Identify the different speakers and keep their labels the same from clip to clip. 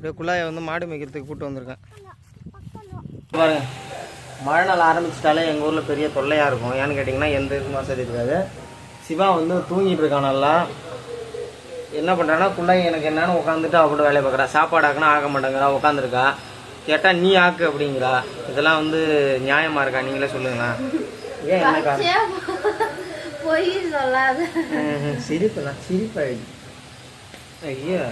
Speaker 1: இப்படியே குழாயை வந்து மாடு மேய்க்கிறதுக்கு கூட்டு வந்திருக்கேன். பாருங்க. மழை நாள் ஆரம்பிச்சிட்டாலே எங்கள் ஊரில் பெரிய தொல்லையாக இருக்கும். ஏன்னு கேட்டிங்கன்னா எந்த இது வசதி இருக்காது. சிவா வந்து தூங்கிட்டு இருக்கான் நல்லா. என்ன பண்ணுறான்னா குள்ளாய் எனக்கு என்னன்னு உட்காந்துட்டு அவ வேலையை பார்க்குறா. சாப்பாடு ஆக்குனா ஆக மாட்டேங்கிறா உட்காந்துருக்கா கேட்டால் நீ ஆக்கு அப்படிங்கிறா. இதெல்லாம் வந்து நியாயமாக இருக்கா? நீங்களே சொல்லுங்களேன். ஏன் என்ன
Speaker 2: பொய் சொல்லாத.
Speaker 1: சிரிப்பு நான் சிரிப்பாயிடு ஐயா.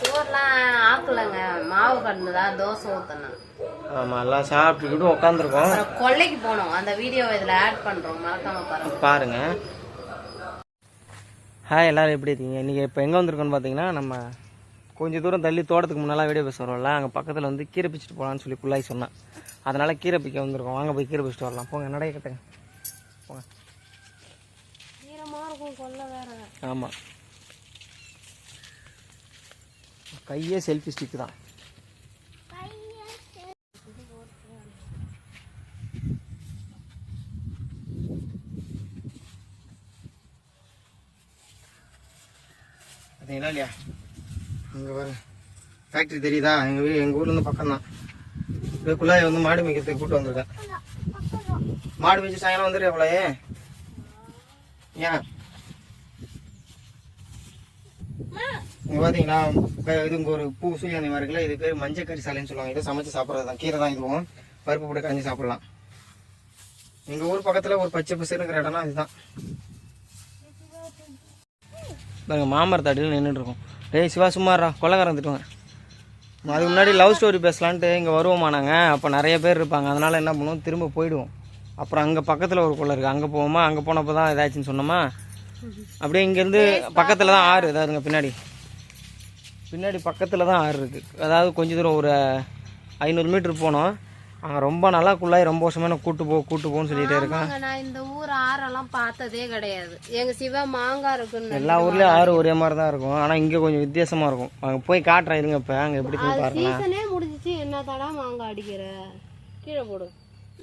Speaker 2: சோறுலாம் ஆக்கலைங்க. மாவு கண்டுதா தோசை ஊத்தணும்
Speaker 1: ஆமாம் எல்லாம் சாப்பிட்டுக்கிட்டு உட்காந்துருக்கோம்
Speaker 2: கொல்லைக்கு போனோம். அந்த வீடியோ இதுல ஆட் பண்றோம். மறக்காம பாருங்க.
Speaker 1: பாருங்க. ஹாய் எல்லாரும் எப்படி இருக்கீங்க? இன்றைக்கி இப்போ எங்கே வந்திருக்கோன்னு பார்த்தீங்கன்னா நம்ம கொஞ்சம் தூரம் தள்ளி தோட்டத்துக்கு முன்னால் வீடியோ பேச வரோம்ல அங்கே பக்கத்தில் வந்து கீரை பிச்சுட்டு போகலான்னு சொல்லி குள்ளாய் சொன்னேன். அதனால் கீரை பிக்க வந்திருக்கோம். வாங்க போய் கீரை பிச்சுட்டு வரலாம். போங்க நடைய கட்டுங்க. போங்க. ஆமாம் கையே செல்ஃபி ஸ்டிக்கு தான். பார்த்தீங்களா இல்லையா? அங்கே வர ஃபேக்ட்ரி தெரியுதா? எங்கள் வீ எங்கள் ஊர்லேருந்து பக்கம் தான் இப்போ வந்து மாடு மேய்க்கிறதுக்கு கூட்டு வந்திருக்கேன். மாடு மேய்ச்சி சாயங்காலம் வந்துடுறியா குள்ளாயே ஏன்? இங்க பாத்தீங்களா இப்ப இது இங்க ஒரு பூ சூரியகாந்தி மாதிரி இருக்குல்ல இது பேர் மஞ்சக்கறி சாலைன்னு சொல்லுவாங்க. இதை சமைச்சு சாப்பிட்றது தான் கீரை தான் இதுவும். பருப்பு போட்டு கரைஞ்சி சாப்பிடலாம். எங்க ஊர் பக்கத்துல ஒரு பச்சை பசுங்கிற இடம்னா இதுதான். நாங்க மாமரத்து அடியில் நின்றுட்டு இருக்கோம். டேய் சிவா சும்மாரா கொள்ளக்காரன் திட்டுவாங்க அதுக்கு முன்னாடி லவ் ஸ்டோரி பேசலான்ட்டு இங்கே வருவோமா நாங்கள் அப்போ நிறைய பேர் இருப்பாங்க. அதனால என்ன பண்ணுவோம்? திரும்ப போயிடுவோம். அப்புறம் அங்கே பக்கத்தில் ஒரு கொள்ளை இருக்குது அங்கே போவோமா? அங்கே போனப்போ தான் ஏதாச்சுன்னு சொன்னோமா? அப்படியே இங்கேருந்து பக்கத்தில் தான் ஆறு. இதாதுங்க பின்னாடி. பின்னாடி பக்கத்தில் தான் ஆறு இருக்குது அதாவது கொஞ்ச தூரம் ஒரு ஐநூறு மீட்டர் போனோம். அங்கே ரொம்ப நல்லா குள்ளாய் ரொம்ப வருஷமா நான் கூட்டு போ கூட்டு போன்னு சொல்லிட்டே இருக்கேன்
Speaker 2: நான் இந்த ஊர் ஆறெல்லாம் பார்த்ததே கிடையாது. எங்க சிவா மாங்காய் இருக்குன்னு
Speaker 1: எல்லா ஊர்லேயும் ஆறு ஒரே மாதிரி தான் இருக்கும். ஆனால் இங்கே கொஞ்சம் வித்தியாசமாக இருக்கும். அங்கே போய் காட்டுறேன் இருங்க இப்போ. அங்கே எப்படி போய் பாருங்க
Speaker 2: சீசனே முடிஞ்சிச்சு. என்ன தடா மாங்காய் அடிக்கிற? கீழே போடு.